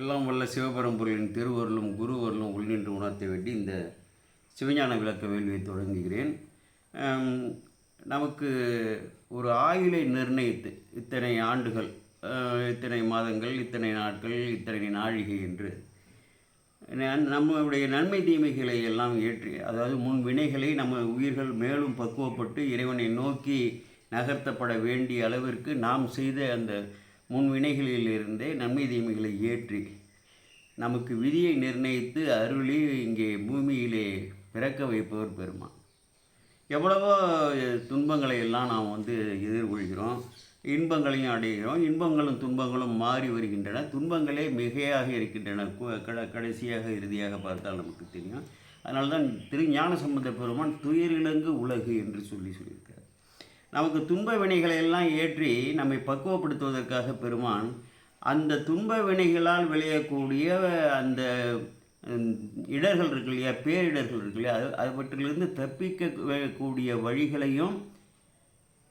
எல்லாம் வல்ல சிவபரம்பொருளின் திருவருளும் குருவருளும் உள்நின்று உணர்த்த வேண்டி இந்த சிவஞான விளக்க வேள்வியை தொடங்குகிறேன். நமக்கு ஒரு ஆயுளை நிர்ணயித்து இத்தனை ஆண்டுகள் இத்தனை மாதங்கள் இத்தனை நாட்கள் இத்தனை நாழிகை என்று நம்மளுடைய நம்முடைய நன்மை தீமைகளை எல்லாம் ஏற்றி அதாவது முன் வினைகளை நம்ம உயிர்கள் மேலும் பக்குவப்பட்டு இறைவனை நோக்கி நகர்த்தப்பட வேண்டிய அளவிற்கு நாம் செய்த அந்த முன் வினைகளிலிருந்தே நன்மை தீமைகளை ஏற்றி நமக்கு விதியை நிர்ணயித்து அருளி இங்கே பூமியிலே பிறக்க வைப்பவர் பெருமான். எவ்வளவோ துன்பங்களை எல்லாம் நாம் வந்து எதிர்கொள்கிறோம் இன்பங்களையும் அடைகிறோம். இன்பங்களும் துன்பங்களும் மாறி வருகின்றன. துன்பங்களே மிகையாக இருக்கின்றன. கட கடைசியாக இறுதியாக பார்த்தால் நமக்கு தெரியும். அதனால தான் திரு ஞான சம்பந்த பெருமான் துயரிலங்கு உலகு என்று சொல்லி சொல்லியிருக்கார் நமக்கு துன்ப வினைகளை எல்லாம் ஏற்றி நம்மை பக்குவப்படுத்துவதற்காக பெருமான் அந்த துன்ப வினைகளால் விளையக்கூடிய அந்த இடர்கள் இருக்கு இல்லையா பேரிடர்கள் இருக்கு இல்லையா அது அவற்றிலிருந்து தப்பிக்க கூடிய வழிகளையும்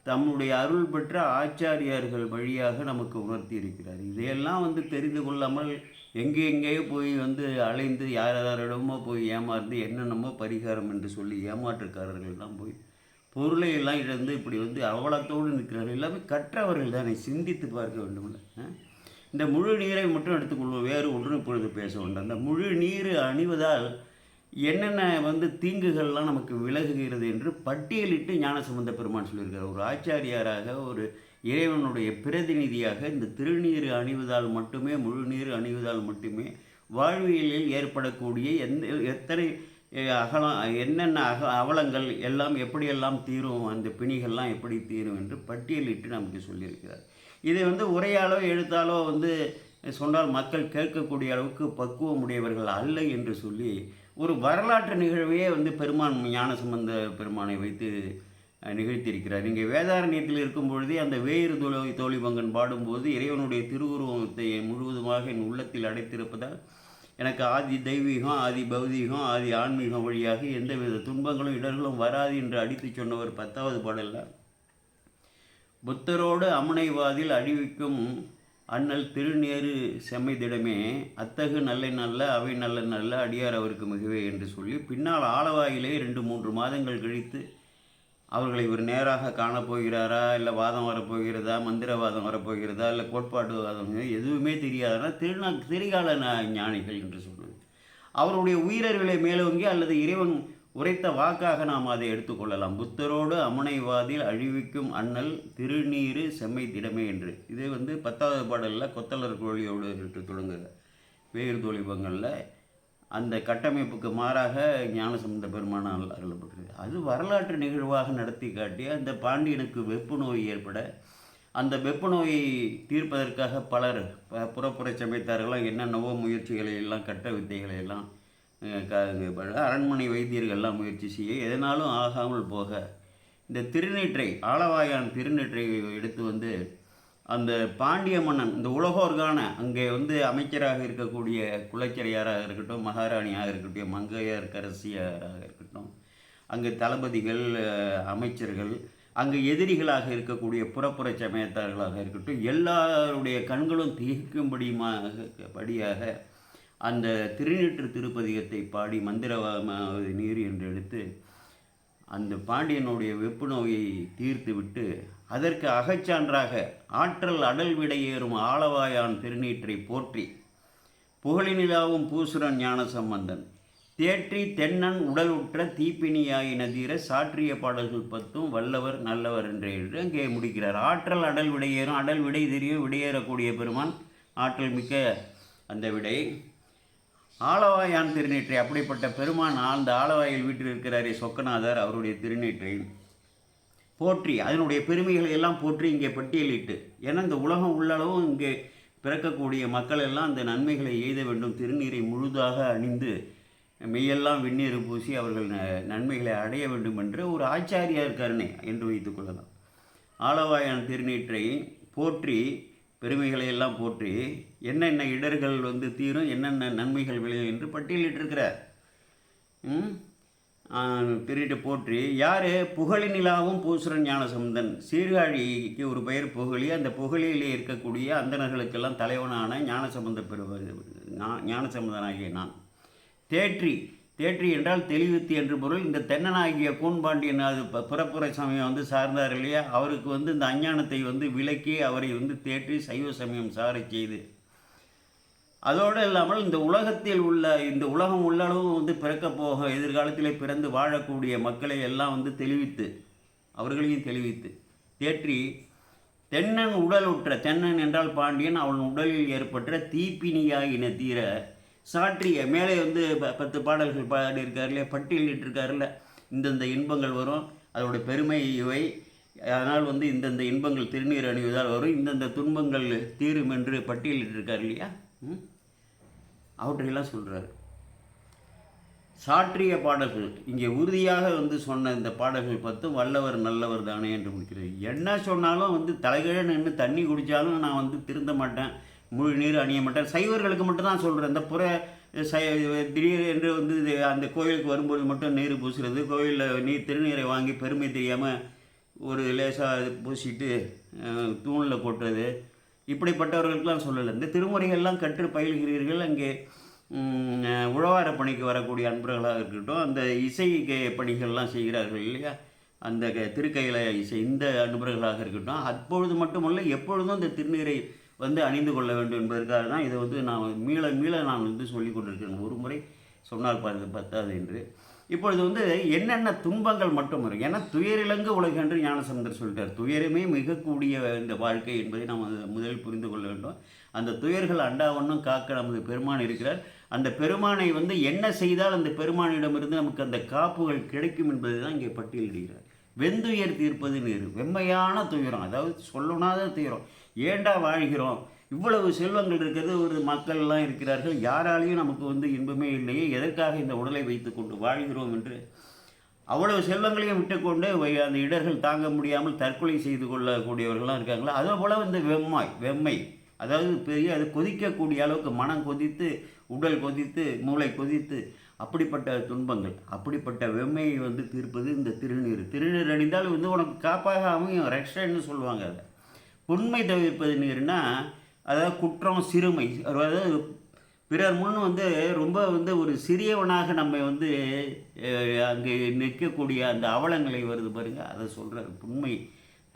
தம்முடைய அருள் பெற்ற ஆச்சாரியார்கள் வழியாக நமக்கு உணர்த்தி இருக்கிறார் இதையெல்லாம் வந்து தெரிந்து கொள்ளாமல் எங்கே எங்கேயோ போய் வந்து அலைந்து யார் யாரிடமோ போய் ஏமாந்து என்னென்னமோ பரிகாரம் என்று சொல்லி ஏமாற்றுக்காரர்கள்லாம் போய் பொருளை எல்லாம் இழந்து இப்படி வந்து அவலத்தோடு நிற்கிறார்கள். எல்லாமே கற்றவர்கள் தானே சிந்தித்து பார்க்க வேண்டும்ல இந்த முழு நீரை மட்டும் எடுத்துக்கொள்வோம் வேறு ஒன்று இப்பொழுது பேச வேண்டும். அந்த முழு நீர் அணிவதால் என்னென்ன வந்து தீங்குகள்லாம் நமக்கு விலகுகிறது என்று பட்டியலிட்டு ஞானசம்பந்த பெருமான் சொல்லியிருக்கார். ஒரு ஆச்சாரியாராக ஒரு இறைவனுடைய பிரதிநிதியாக இந்த திருநீர் அணிவதால் மட்டுமே முழு நீர் அணிவதால் மட்டுமே வாழ்வியலில் ஏற்படக்கூடிய எந்த எத்தனை அகலம் என்னென்ன அக அவலங்கள் எல்லாம் எப்படியெல்லாம் தீரும் அந்த பிணிகள்லாம் எப்படி தீரும் என்று பட்டியலிட்டு நமக்கு சொல்லியிருக்கிறார். இதை வந்து உரையாலோ எழுத்தாலோ வந்து சொன்னால் மக்கள் கேட்கக்கூடிய அளவுக்கு பக்குவம் உடையவர்கள் அல்ல என்று சொல்லி ஒரு வரலாற்று நிகழ்வையே வந்து பெருமான் ஞானசம்பந்த பெருமானை வைத்து நிகழ்த்தியிருக்கிறார். இங்கே வேதாரண்யத்தில் இருக்கும் பொழுதே அந்த வேயிறு தோழி தோழிபங்கன் பாடும்போது இறைவனுடைய திருவுருவத்தை முழுவதுமாக என் உள்ளத்தில் அடைத்திருப்பதால் எனக்கு ஆதி தெய்வீகம் ஆதி பௌதீகம் ஆதி ஆன்மீகம் வழியாக எந்தவித துன்பங்களும் இடர்களும் வராது என்று அடித்து சொன்னவர் பத்தாவது பாடல்ல. புத்தரோடு அமுனைவாதில் அழிவிக்கும் அண்ணல் திருநேரு செம்மைதிடமே அத்தகு நல்ல நல்ல அவை நல்ல நல்ல அடியார் அவருக்கு மிகவே என்று சொல்லி பின்னால் ஆளவாயிலே ரெண்டு மூன்று மாதங்கள் கழித்து அவர்களை ஒரு நேராக காணப்போகிறாரா இல்லை வாதம் வரப்போகிறதா? மந்திரவாதம் வரப்போகிறதா? இல்லை கோட்பாடு வாதம் எதுவுமே தெரியாதுன்னா திருநா திரிகால ஞானிகள் என்று சொல்வது. அவருடைய உயிரர்களை மேலோங்கி அல்லது இறைவன் உரைத்த வாக்காக நாம் அதை எடுத்துக்கொள்ளலாம் புத்தரோடு அமுனைவாதில் அழிவிக்கும் அண்ணல் திருநீரு செம்மை திடமே என்று. இது வந்து பத்தாவது பாடலில் கொத்தலர் கோழியோடு என்று தொடங்குகிற வேறு தோழிபங்களில் அந்த கட்டமைப்புக்கு மாறாக ஞானசம்பந்த பெருமானால் அருளப்பட்டது அது வரலாற்று நிகழ்வாக நடத்தி காட்டி அந்த பாண்டியனுக்கு வெப்பு நோய் ஏற்பட அந்த வெப்ப நோயை தீர்ப்பதற்காக பலர் ப- புறப்புற என்ன என்னென்னவோ முயற்சிகளை எல்லாம் கட்ட வித்தைகளை எல்லாம் க- அரண்மனை வைத்தியர்கள் எல்லாம் முயற்சி செய்ய எதனாலும் ஆகாமல் போக இந்த திருநீற்றை ஆளவாயான் திருநீற்றை எடுத்து வந்து அந்த பாண்டிய மன்னன் இந்த உலகோர்கான அங்கே வந்து அமைச்சராக இருக்கக்கூடிய குலச்சரியாராக இருக்கட்டும் மகாராணியாக இருக்கட்டும் மங்கையர்கரசியாராக இருக்கட்டும் அங்கே தளபதிகள் அமைச்சர்கள் அங்கு எதிரிகளாக இருக்கக்கூடிய புறப்புற சமயத்தார்களாக இருக்கட்டும் எல்லாருடைய கண்களும் திகைக்கும்படியாக படியாக அந்த திருநீற்று திருப்பதிகத்தை பாடி மந்திரவாமாவது நீர் என்று எடுத்து அந்த பாண்டியனுடைய வெப்பு நோயை தீர்த்துவிட்டு அதற்கு அகச்சான்றாக ஆற்றல் அடல் விடையேறும் ஆளவாயான் திருநீற்றை போற்றி புகழினிலாவும் பூசுரன் ஞான சம்பந்தன். தேற்றி தென்னன் உடலுற்ற தீப்பினியாயின தீர சாற்றிய பாடல்கள் பத்தும் வல்லவர் நல்லவர் என்று என்று அங்கே முடிக்கிறார். ஆற்றல் அடல் விடையேறும் அடல் விடை தெரியும் விடையேறக்கூடிய பெருமான் ஆற்றல் மிக்க அந்த விடை. ஆலவாயான் திருநீற்றை அப்படிப்பட்ட பெருமான் அந்த ஆலவாயில் வீட்டில் இருக்கிறாரே சொக்கநாதர் அவருடைய திருநீற்றை போற்றி அதனுடைய பெருமைகளை எல்லாம் போற்றி இங்கே பட்டியலிட்டு ஏன்னா இந்த உலகம் உள்ளளவும் இங்கே பிறக்கக்கூடிய மக்கள் எல்லாம் அந்த நன்மைகளை எய்த வேண்டும் திருநீரை முழுதாக அணிந்து மெய்யெல்லாம் விண்ணீர் பூசி அவர்கள் ந- நன்மைகளை அடைய வேண்டும் என்று ஒரு ஆச்சாரியார் கருணை என்று வைத்துக் கொள்ளலாம். ஆலவாயான் திருநீற்றை போற்றி பெருமைகளை எல்லாம் போற்றி என்னென்ன இடர்கள் வந்து தீரும் என்னென்ன நன்மைகள் விளையும் என்று பட்டியலிட்டிருக்கிறார். திருட்டு போற்றி யார்? புகழி நிலாவும் பூசுரன் ஞானசம்பந்தன். சீர்காழிக்கு ஒரு பெயர் புகழி அந்த புகழியிலே இருக்கக்கூடிய அந்தணர்களுக்கெல்லாம் தலைவனான ஞானசம்பந்த பெருவர் நான் ஞானசம்பந்தனாகிய நான். தேற்றி தேற்றி என்றால் தெளிவுத்தி என்று பொருள். இந்த தென்னனாகிய கூன்பாண்டியன் அது ப- புறப்புற சமயம் வந்து சார்ந்தார் இல்லையா? அவருக்கு வந்து இந்த அஞ்ஞானத்தை வந்து விலக்கி அவரை வந்து தேற்றி சைவ சமயம் சாரச் செய்து அதோடு இல்லாமல் இந்த உலகத்தில் உள்ள இந்த உலகம் உள்ளளவு வந்து பிறக்கப் போக எதிர்காலத்தில் பிறந்து வாழக்கூடிய மக்களை எல்லாம் வந்து தெளிவித்து அவர்களையும் தெளிவித்து. தேற்றி தென்னன் உடல் உற்ற தென்னன் என்றால் பாண்டியன் அவன் உடலில் ஏற்பட்ட தீப்பினியாயின தீர சாற்றிய மேலே வந்து ப- பத்து பாடல்கள் பாடியிருக்கார் இல்லையா பட்டியலிட்டிருக்காருல்ல இந்தந்த இன்பங்கள் வரும் அதோடய பெருமை இவை. அதனால் வந்து இந்தந்த இன்பங்கள் திருநீர் அணிவதால் வரும் இந்தந்த துன்பங்கள் தீரும் என்று பட்டியலிட்டிருக்கார் இல்லையா? ம்? அவற்றையெல்லாம் சொல்கிறாரு சாற்றிய பாடல்கள். இங்கே உறுதியாக வந்து சொன்ன இந்த பாடல்கள் பத்தும் வல்லவர் நல்லவர் தானே என்று முடிக்கிறது. என்ன சொன்னாலும் வந்து தலைகீழ நின்று தண்ணி குடித்தாலும் நான் வந்து திருந்த மாட்டேன் முழு நீர் அணிய மாட்டேன். சைவர்களுக்கு மட்டும் தான் சொல்கிறேன் இந்த புற சை திடீர் என்று வந்து அந்த கோயிலுக்கு வரும்போது மட்டும் நீர் பூசுறது கோயிலில் நீர் திருநீரை வாங்கி பெருமை தெரியாமல் ஒரு லேசாக பூசிட்டு தூணில் கொட்டுறது இப்படிப்பட்டவர்களுக்கெல்லாம் சொல்லலை. இந்த திருமுறைகள்லாம் கற்று பயில்கிறீர்கள். அங்கே உழவார பணிக்கு வரக்கூடிய அன்பர்களாக இருக்கட்டும் அந்த இசை பணிகள்லாம் செய்கிறார்கள் இல்லையா? அந்த க- திருக்கையில இசை இந்த அன்பர்களாக இருக்கட்டும். அப்பொழுது மட்டுமல்ல எப்பொழுதும் இந்த திருநீரை வந்து அணிந்து கொள்ள வேண்டும் என்பதற்காக தான் இதை வந்து நான் மீள மீள நான் வந்து சொல்லிக் கொண்டிருக்கிறேன். ஒரு முறை சொன்னால் பத்தாது என்று. இப்பொழுது வந்து என்னென்ன துன்பங்கள் மட்டும் வரும் ஏன்னா துயரிலங்கு உலகென்று ஞானசந்தர் சொல்லிட்டார். துயரமே மிகக்கூடிய இந்த வாழ்க்கை என்பதை நாம் முதலில் புரிந்து கொள்ள வேண்டும். அந்த துயர்கள் அண்டாவண்ணும் காக்க நமது பெருமான் இருக்கிறார். அந்த பெருமானை வந்து என்ன செய்தால் அந்த பெருமானிடமிருந்து நமக்கு அந்த காப்புகள் கிடைக்கும் என்பதை தான் இங்கே பட்டியலிடுகிறார். வெந்துயர் தீர்ப்பது நீர். வெம்மையான துயரம். அதாவது சொல்லணாத துயரம். ஏண்டா வாழ்கிறோம்? இவ்வளவு செல்வங்கள் இருக்கிறது ஒரு மக்கள்லாம் இருக்கிறார்கள். யாராலையும் நமக்கு வந்து இன்பமே இல்லையே. எதற்காக இந்த உடலை வைத்துக்கொண்டு வாழ்கிறோம் என்று அவ்வளவு செல்வங்களையும் விட்டுக்கொண்டு வை- அந்த இடர்கள் தாங்க முடியாமல் தற்கொலை செய்து கொள்ளக்கூடியவர்கள்லாம் இருக்காங்களா? அதே போல் இந்த வெம்மாய் வெம்மை. அதாவது பெரிய அது கொதிக்கக்கூடிய அளவுக்கு மனம் கொதித்து உடல் கொதித்து மூளை கொதித்து அப்படிப்பட்ட துன்பங்கள் அப்படிப்பட்ட வெம்மையை வந்து தீர்ப்பது இந்த திருநீர். திருநீர் அணிந்தால் வந்து உனக்கு காப்பாக அமையும். ரக்ஷன்னு சொல்லுவாங்க அதை. உண்மை தவிர்ப்பது நீர்னால் அதாவது குற்றம் சிறுமை. அதாவது பிறர் முன் வந்து ரொம்ப வந்து ஒரு சிறியவனாக நம்ம வந்து அங்கே நிற்கக்கூடிய அந்த அவலங்களை வருது பாருங்கள் அதை சொல்கிறார் உண்மை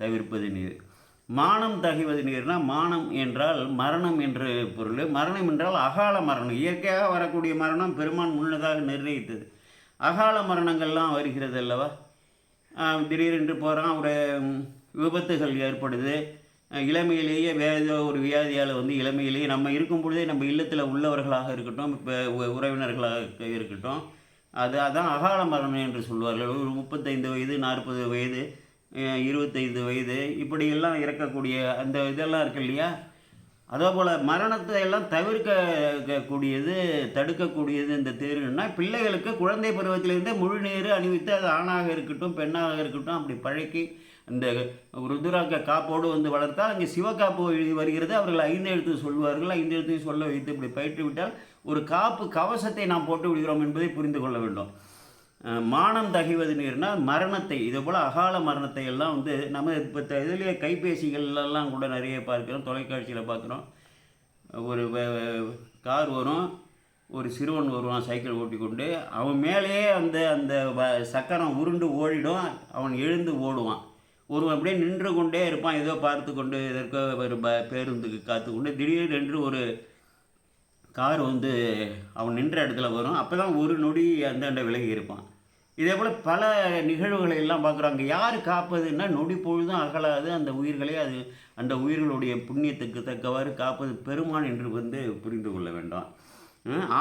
தவிர்ப்பது நீர். மானம் தகைவது நீர்னா மானம் என்றால் மரணம் என்று பொருள். மரணம் என்றால் அகால மரணம். இயற்கையாக வரக்கூடிய மரணம் பெருமான் முன்னதாக நிர்ணயித்தது. அகால மரணங்கள்லாம் வருகிறது அல்லவா? திடீரென்று போகிறான் ஒரு விபத்துகள் ஏற்படுது. இளமையிலேயே வேறு ஏதோ ஒரு வியாதியால் வந்து இளமையிலேயே நம்ம இருக்கும் பொழுதே நம்ம இல்லத்தில் உள்ளவர்களாக இருக்கட்டும் இப்போ உறவினர்களாக இருக்கட்டும். அது அதான் அகால மரணம் என்று சொல்வார்கள். ஒரு முப்பத்தைந்து வயது நாற்பது வயது இருபத்தைந்து வயது இப்படியெல்லாம் இறக்கக்கூடிய அந்த இதெல்லாம் இருக்கு இல்லையா? அதே போல் மரணத்தை எல்லாம் தவிர்க்கக்கூடியது தடுக்கக்கூடியது இந்த தேர்வுன்னா பிள்ளைகளுக்கு குழந்தை பருவத்திலேருந்தே முழு நீர் அணிவித்து அது ஆணாக இருக்கட்டும் பெண்ணாக இருக்கட்டும் அப்படி பழக்கி இந்த ருத்ராக்க காப்போடு வந்து வளர்த்தால் அங்கே சிவகாப்பு வருகிறது. அவர்கள் ஐந்து எழுத்து சொல்வார்கள். ஐந்து எழுத்தையும் சொல்ல வைத்து இப்படி பயிற்றுவிட்டால் ஒரு காப்பு கவசத்தை நாம் போட்டு விடுகிறோம் என்பதை புரிந்து கொள்ள வேண்டும். மானம் தகைவது நீர்னா மரணத்தை இதே போல் அகால மரணத்தை எல்லாம் வந்து நம்ம இப்போ இதுலேயே கைபேசிகள்லாம் கூட நிறைய பார்க்குறோம் தொலைக்காட்சியில் பார்க்குறோம். ஒரு கார் வரும் ஒரு சிறுவன் வருவான் சைக்கிள் ஓட்டி கொண்டு அவன் மேலேயே அந்த அந்த வ- சக்கரம் உருண்டு ஓடிடும் அவன் எழுந்து ஓடுவான். ஒருவன் அப்படியே நின்று கொண்டே இருப்பான். ஏதோ பார்த்து கொண்டு எதற்கோ ஒரு ப பேருந்துக்கு காத்து கொண்டு திடீரென்று ஒரு கார் வந்து அவன் நின்ற இடத்துல வரும். அப்போ தான் ஒரு நொடி அந்தாண்ட விலகி இருப்பான். இதே போல் பல நிகழ்வுகளை எல்லாம் பார்க்குறாங்க யார் காப்பதுன்னா நொடி பொழுதும் அகலாது. அந்த உயிர்களை அது அந்த உயிர்களுடைய புண்ணியத்துக்கு தக்கவாறு காப்பது பெருமான் என்று வந்து புரிந்து கொள்ள வேண்டாம்.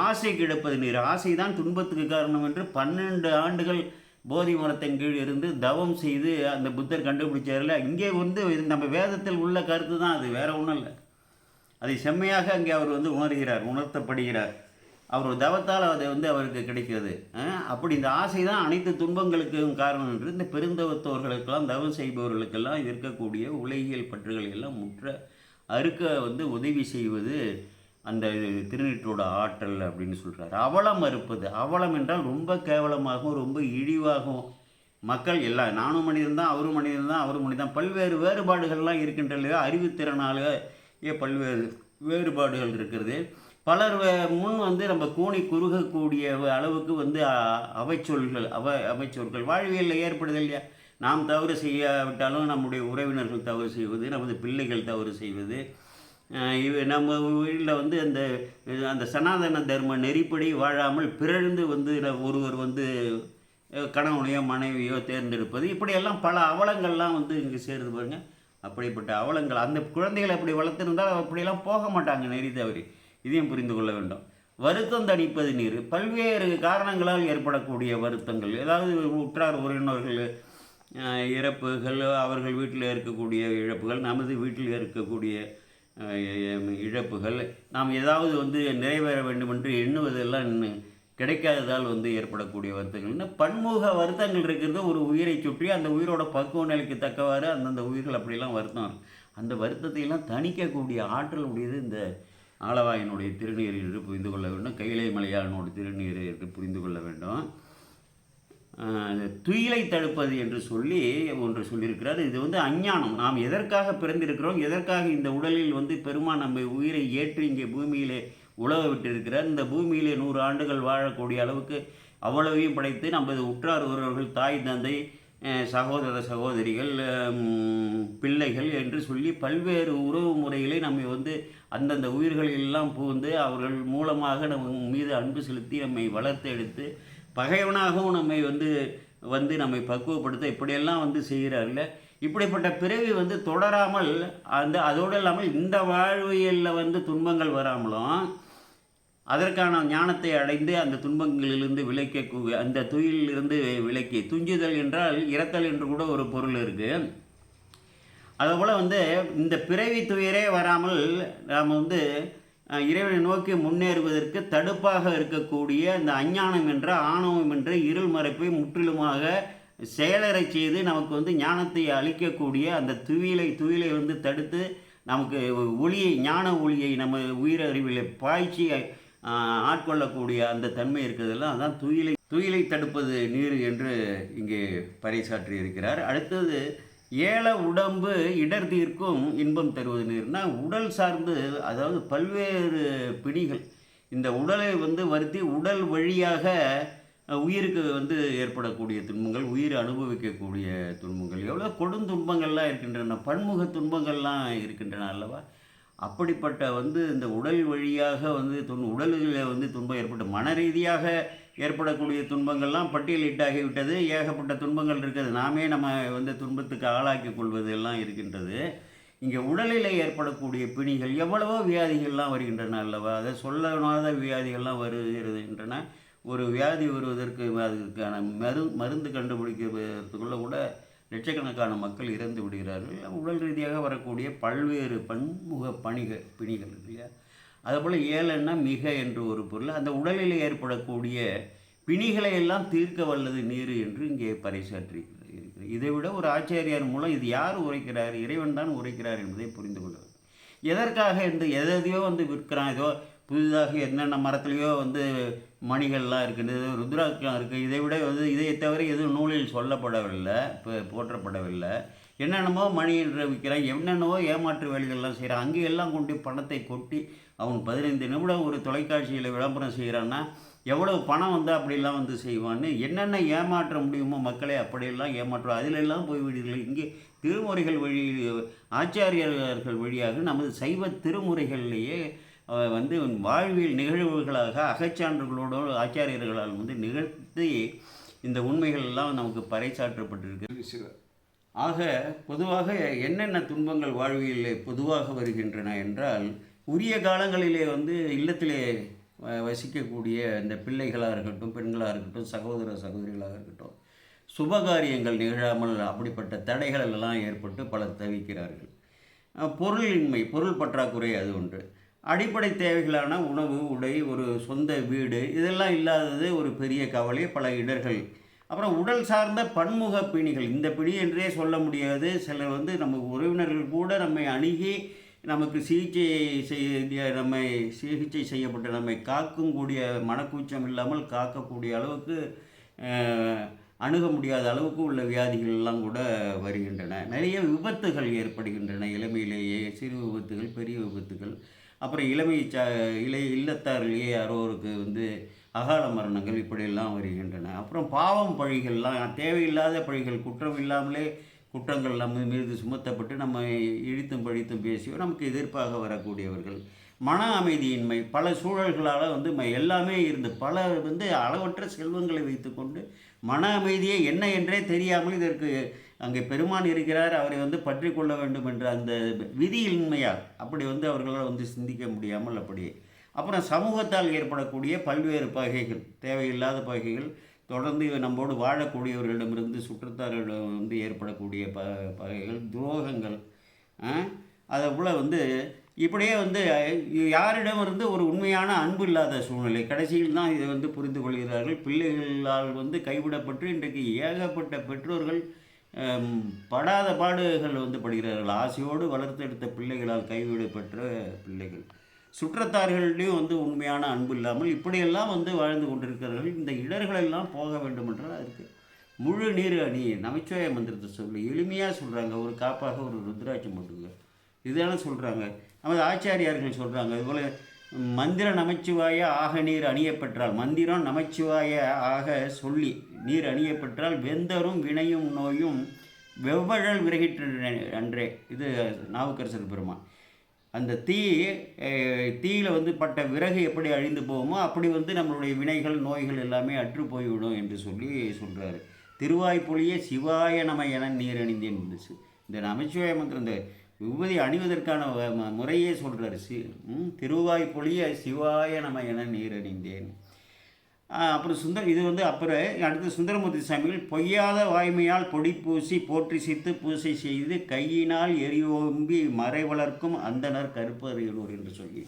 ஆசை கிடப்பது நீர். ஆசை தான் துன்பத்துக்கு காரணம் என்று பன்னெண்டு ஆண்டுகள் போதி மரத்தின் கீழ் இருந்து தவம் செய்து அந்த புத்தர் கண்டுபிடிச்சார்ல இங்கே வந்து இது நம்ம வேதத்தில் உள்ள கருத்து தான் அது வேற ஒன்றும் இல்லை. அதை செம்மையாக அங்கே அவர் வந்து உணர்கிறார் உணர்த்தப்படுகிறார். அவர் தவத்தால் அது வந்து அவருக்கு கிடைக்கிறது. அப்படி இந்த ஆசை தான் அனைத்து துன்பங்களுக்கும் காரணம் என்று இந்த பெருந்தவத்தோர்களுக்கெல்லாம் தவம் செய்பவர்களுக்கெல்லாம் இருக்கக்கூடிய உலகியல் பற்றுகளை எல்லாம் முற்ற அறுக்க வந்து உதவி செய்வது அந்த திருநீற்றோட ஆற்றல் அப்படின்னு சொல்கிறார் அவலம் மறுப்பது அவலம் என்றால் ரொம்ப கேவலமாகவும் ரொம்ப இழிவாகவும் மக்கள் எல்லாம் நானும் மனிதன் தான் அவரும் மனிதன் தான் அவரும் மனிதன் பல்வேறு வேறுபாடுகள்லாம் இருக்கின்ற இல்லையா அறிவுத்திறனாலேயே ஏ பல்வேறு வேறுபாடுகள் இருக்கிறது. பலர் முன் வந்து நம்ம கூணி குறுகக்கூடிய அளவுக்கு வந்து அவைச்சொல்கள் அவ அவைச்சொற்கள் வாழ்வியலில் ஏற்படுது இல்லையா? நாம் தவறு செய்யாவிட்டாலும் நம்முடைய உறவினர்கள் தவறு செய்வது நமது பிள்ளைகள் தவறு செய்வது நம்ம வீட்டில் வந்து அந்த அந்த சனாதன தர்ம நெறிப்படி வாழாமல் பிறழ்ந்து வந்து ஒருவர் வந்து கணவனையோ மனைவியோ தேர்ந்தெடுப்பது. இப்படியெல்லாம் பல அவலங்கள்லாம் வந்து இங்கே சேருது பாருங்க. அப்படிப்பட்ட அவலங்கள் அந்த குழந்தைகளை அப்படி வளர்த்துருந்தால் அப்படியெல்லாம் போக மாட்டாங்க நெறி தவறி. இதையும் புரிந்து கொள்ள வேண்டும். வருத்தம் தணிப்பது நீர். பல்வேறு காரணங்களால் ஏற்படக்கூடிய வருத்தங்கள். ஏதாவது உற்றார் உறவினர்கள் இறப்புகள் அவர்கள் வீட்டில் இருக்கக்கூடிய இழப்புகள் நமது வீட்டில் இருக்கக்கூடிய இழப்புகள். நாம் ஏதாவது வந்து நிறைவேற வேண்டும் என்று எண்ணுவதெல்லாம் கிடைக்காததால் வந்து ஏற்படக்கூடிய வருத்தங்கள்னு பன்முக வருத்தங்கள் இருக்கிறது. ஒரு உயிரை சுற்றி அந்த உயிரோட பக்குவ நிலைக்கு தக்கவாறு அந்தந்த உயிர்கள் அப்படிலாம் வருத்தம் அந்த வருத்தத்தையெல்லாம் தணிக்கக்கூடிய ஆற்றல் உடையது இந்த ஆலவாயினுடைய திருநீர் என்று புரிந்து கொள்ள வேண்டும். கைலை மலையாளனுடைய திருநீர் என்று புரிந்து கொள்ள வேண்டும். துயிலை தடுப்பது என்று சொல்லி ஒன்று சொல்லியிருக்கிறார். இது வந்து அஞ்ஞானம். நாம் எதற்காக பிறந்திருக்கிறோம்? எதற்காக இந்த உடலில் வந்து பெருமான் நம்ம உயிரை ஏற்றி இங்கே பூமியிலே உழவ விட்டிருக்கிறார்? இந்த பூமியிலே நூறு ஆண்டுகள் வாழக்கூடிய அளவுக்கு அவ்வளவையும் படைத்து நமது உற்றார் உறவர்கள் தாய் தந்தை சகோதர சகோதரிகள் பிள்ளைகள் என்று சொல்லி பல்வேறு உறவு முறைகளை நம்மை வந்து அந்தந்த உயிர்களெல்லாம் புகுந்து அவர்கள் மூலமாக நம்ம மீது அன்பு செலுத்தி நம்மை வளர்த்து எடுத்து பகைவனாகவும் நம்மை வந்து வந்து நம்மை பக்குவப்படுத்த இப்படியெல்லாம் வந்து செய்கிறார்கள்? இப்படிப்பட்ட பிறவி வந்து தொடராமல் அந்த அதோடு இல்லாமல் இந்த வாழ்வியலில் வந்து துன்பங்கள் வராமலும் அதற்கான ஞானத்தை அடைந்து அந்த துன்பங்களிலிருந்து விலைக்க அந்த துயிலிருந்து விலக்கி துஞ்சுதல் என்றால் இறத்தல் என்று கூட ஒரு பொருள் இருக்குது அதுபோல் வந்து இந்த பிறவி துயரே வராமல் நாம் வந்து இறைவனை நோக்கி முன்னேறுவதற்கு தடுப்பாக இருக்கக்கூடிய இந்த அஞ்ஞானம் என்ற ஆணவம் என்ற இருள் மறைப்பை முற்றிலுமாக செயலரை செய்து நமக்கு வந்து ஞானத்தை அளிக்கக்கூடிய அந்த துயிலை துயிலை வந்து தடுத்து நமக்கு ஒளியை ஞான ஒளியை நம்ம உயிரறிவில் பாய்ச்சி ஆட்கொள்ளக்கூடிய அந்த தன்மை இருக்கிறதெல்லாம் அதான் துயிலை துயிலை தடுப்பது நீர் என்று இங்கே பறைசாற்றி இருக்கிறார் அடுத்தது ஏல உடம்பு இடர் தீர்க்கும் இன்பம் தருவது நீர்னா உடல் சார்ந்து அதாவது பல்வேறு பிணிகள் இந்த உடலை வந்து வருத்தி உடல் வழியாக உயிருக்கு வந்து ஏற்படக்கூடிய துன்பங்கள் உயிர் அனுபவிக்கக்கூடிய துன்பங்கள் எவ்வளோ கொடுந்துன்பங்கள்லாம் இருக்கின்றன பன்முக துன்பங்கள்லாம் இருக்கின்றன அல்லவா? அப்படிப்பட்ட வந்து இந்த உடல் வழியாக வந்து துன் உடலில் வந்து துன்பம் ஏற்பட்டு மன ரீதியாக ஏற்படக்கூடிய துன்பங்கள்லாம் பட்டியலிட்டாகிவிட்டது ஏகப்பட்ட துன்பங்கள் இருக்கிறது நாமே நம்ம வந்து துன்பத்துக்கு ஆளாக்கி கொள்வது எல்லாம் இருக்கின்றது. இங்கே உடலில் ஏற்படக்கூடிய பிணிகள் எவ்வளவோ வியாதிகள்லாம் வருகின்றன அல்லவா? அதை சொல்லாத வியாதிகள்லாம் வருகின்றன ஒரு வியாதி வருவதற்கு அதுக்கான மரு மருந்து கண்டுபிடிக்கிறதுக்குள்ள கூட லட்சக்கணக்கான மக்கள் இறந்து விடுகிறார்கள். உடல் ரீதியாக வரக்கூடிய பல்வேறு பன்முக பணிகள் பிணிகள் இல்லையா? அதுபோல் ஏழன்னா மிக என்று ஒரு பொருள். அந்த உடலில் ஏற்படக்கூடிய பிணிகளை எல்லாம் தீர்க்க வல்லது நீர் என்று இங்கே பறைசாற்றி இதை விட ஒரு ஆச்சாரியார் மூலம் இது யார் உரைக்கிறார்? இறைவன் தான் உரைக்கிறார் என்பதை புரிந்து கொள்ள எதற்காக இந்த எதையோ வந்து விற்கிறான்? ஏதோ புதிதாக என்னென்ன மரத்துலேயோ வந்து மணிகள்லாம் இருக்குது ருத்ராட்சம் இருக்குது. இதை விட வந்து இதை தவிர எதுவும் நூலில் சொல்லப்படவில்லை இப்போ போற்றப்படவில்லை. என்னென்னமோ மணி என்று விற்கிறான் என்னென்னவோ ஏமாற்று வேலைகள்லாம் செய்கிறான் அங்கே எல்லாம் கொண்டு பணத்தை கொட்டி அவன் பதினைந்து நிமிடம் ஒரு தொலைக்காட்சியில் விளம்பரம் செய்கிறான்னா எவ்வளவு பணம் வந்தால் அப்படிலாம் வந்து செய்வான்னு என்னென்ன ஏமாற்ற முடியுமோ மக்களை அப்படியெல்லாம் ஏமாற்றுவோம் அதிலெல்லாம் போய் விடுதல் இங்கே திருமுறைகள் வழி ஆச்சாரியர்கள் வழியாக நமது சைவ திருமுறைகள்லேயே வந்து வாழ்வியல் நிகழ்வுகளாக அகச்சான்றுகளோடு ஆச்சாரியர்களால் வந்து நிகழ்த்தி இந்த உண்மைகள் எல்லாம் நமக்கு பறைசாற்றப்பட்டிருக்கு ஆக பொதுவாக என்னென்ன துன்பங்கள் வாழ்வியலே பொதுவாக வருகின்றன என்றால் உரிய காலங்களிலே வந்து இல்லத்திலே வ- வசிக்கக்கூடிய இந்த பிள்ளைகளாக இருக்கட்டும் பெண்களாக இருக்கட்டும் சகோதர சகோதரிகளாக இருக்கட்டும் சுபகாரியங்கள் நிகழாமல் அப்படிப்பட்ட தடைகள் எல்லாம் ஏற்பட்டு பலர் தவிக்கிறார்கள். பொருளின்மை பொருள் பற்றாக்குறை அது ஒன்று அடிப்படை தேவைகளான உணவு உடை ஒரு சொந்த வீடு இதெல்லாம் இல்லாதது ஒரு பெரிய கவலை. பல இடர்கள் அப்புறம் உடல் சார்ந்த பன்முக பிணிகள். இந்த பிணி என்றே சொல்ல முடியாது. சிலர் வந்து நம்ம உறவினர்கள் கூட நம்மை அணுகி நமக்கு சிகிச்சை செய்ய நம்மை சிகிச்சை செய்யப்பட்டு நம்மை காக்கும் கூடிய மனக்கூச்சம் இல்லாமல் காக்கக்கூடிய அளவுக்கு அணுக முடியாத அளவுக்கு உள்ள வியாதிகள்லாம் கூட வருகின்றன. நிறைய விபத்துகள் ஏற்படுகின்றன. இளமையிலேயே சிறு விபத்துகள் பெரிய விபத்துகள். அப்புறம் இளமை ச இலை இல்லத்தாரிலேயே யாரோருக்கு வந்து அகால மரணங்கள் இப்படியெல்லாம் வருகின்றன. அப்புறம் பாவம் பழிகள்லாம் தேவையில்லாத பழிகள் குற்றம் இல்லாமலே குற்றங்கள் நம்ம மீது சுமத்தப்பட்டு நம்ம இழித்தும் பழித்தும் பேசியோ நமக்கு எதிர்ப்பாக வரக்கூடியவர்கள். மன அமைதியின்மை பல சூழல்களால் வந்து ம- எல்லாமே இருந்து பல வந்து அளவற்ற செல்வங்களை வைத்துக்கொண்டு மன அமைதியே என்ன என்றே தெரியாமல் இதற்கு அங்கே பெருமான் இருக்கிறார். அவரை வந்து பற்றி கொள்ள வேண்டும் என்ற அந்த விதியின்மையால் அப்படி வந்து அவர்களால் வந்து சிந்திக்க முடியாமல் அப்படியே அப்புறம் சமூகத்தால் ஏற்படக்கூடிய பல்வேறு பகைகள் தேவையில்லாத பகைகள் தொடர்ந்து நம்மோடு வாழக்கூடியவர்களிடமிருந்து சுற்றத்தார்களிடம் வந்து ஏற்படக்கூடிய ப பகைகள் துரோகங்கள் அதை போல் வந்து இப்படியே வந்து யாரிடமிருந்து ஒரு உண்மையான அன்பு இல்லாத சூழ்நிலை கடைசியில் தான் இதை வந்து புரிந்து கொள்கிறார்கள். பிள்ளைகளால் வந்து கைவிடப்பட்டு இன்றைக்கு ஏகப்பட்ட பெற்றோர்கள் படாத பாடுகள் வந்து படுகிறார்கள். ஆசையோடு வளர்த்தெடுத்த பிள்ளைகளால் கைவிடப்பெற்ற பிள்ளைகள். சுற்றத்தார்கள்லேயும் வந்து உண்மையான அன்பு இல்லாமல் இப்படியெல்லாம் வந்து வாழ்ந்து கொண்டிருக்கிறார்கள். இந்த இடர்களெல்லாம் போக வேண்டும் என்றால் அதுக்கு முழு நீர் அணி நமச்சிவாய மந்திரத்தை சொல்லி எளிமையாக சொல்கிறாங்க ஒரு காப்பாக ஒரு ருத்ராட்சம் போட்டுங்க இதெல்லாம் சொல்கிறாங்க நமது ஆச்சாரியார்கள் சொல்கிறாங்க இதுபோல் மந்திர நமச்சிவாய ஆக நீர் அணியப்பெற்றால் மந்திரம் நமச்சிவாய ஆக சொல்லி நீர் அணியப்பெற்றால் வெந்தரும் வினையும் நோயும் வெவ்வழல் விறகின்ற அன்றே. இது நாவுக்கரசர் பெருமான். அந்த தீ தீயில் வந்து பட்ட விறகு எப்படி அழிந்து போகுமோ அப்படி வந்து நம்மளுடைய வினைகள் நோய்கள் எல்லாமே அற்று போய்விடும் என்று சொல்லி சொல்கிறாரு திருவாய்ப்பொழியே சிவாய நம என நீர் அணிந்தேன் இருந்துச்சு இந்த நமச்சிவாய மந்திரம் இந்த விபதி அணிவதற்கான வ- முறையே சொல்கிறாரு சி ம், திருவாய்ப்பொழிய சிவாய நம என நீர் அணிந்தேன் அப்புறம் சுந்தர் இது வந்து அப்புறம் அடுத்து சுந்தரமூர்த்தி சாமிகள் பொய்யாத வாய்மையால் பொடி பூசி போற்றி சித்து பூசை செய்து கையினால் எரியோம்பி மறை வளர்க்கும் அந்தனர் கருப்பறையலூர் என்று சொல்லி.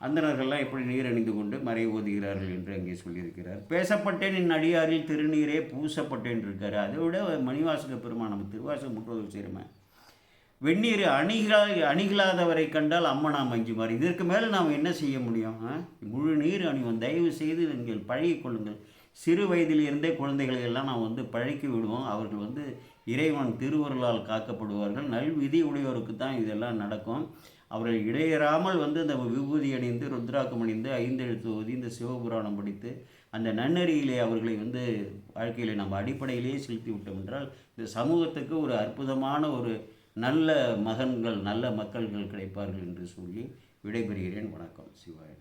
அந்தணர்கள்லாம் எப்படி நீர் அணிந்து கொண்டு மறை ஓதுகிறார்கள் என்று அங்கே சொல்லியிருக்கிறார். பேசப்பட்டேன் என் அடியாரில் திருநீரே பூசப்பட்டேன் இருக்கார். அதை விட மணிவாசக பெருமான் நம்ம திருவாசகம் முற்றோதல் செய்கிறோமே. வெந்நீர் அணிகளா அணிகளாதவரை கண்டால் அம்மனா அஞ்சுமாறு இதற்கு மேலே நாம் என்ன செய்ய முடியும் முழு நீர் அணிவோம். தயவு செய்து நீங்கள் பழகி கொள்ளுங்கள். சிறு வயதிலிருந்தே குழந்தைகளை எல்லாம் நாம் வந்து பழக்கி விடுவோம். அவர்கள் வந்து இறைவன் திருவருளால் காக்கப்படுவார்கள். நல்விதி உடையோருக்கு தான் இதெல்லாம் நடக்கும். அவர்கள் இடையறாமல் வந்து அந்த விபூதி அணிந்து ருத்ராக்கம் அணிந்து ஐந்தெழுத்து ஓதி இந்த சிவபுராணம் படித்து அந்த நன்னறியிலே அவர்களை வந்து வாழ்க்கையிலே நம்ம அடிப்படையிலேயே செலுத்தி விட்டோம் என்றால் இந்த சமூகத்துக்கு ஒரு அற்புதமான ஒரு நல்ல மகன்கள் நல்ல மக்கள்கள் கிடைப்பார்கள் என்று சொல்லி விடைபெறுகிறேன். வணக்கம். சிவாயன்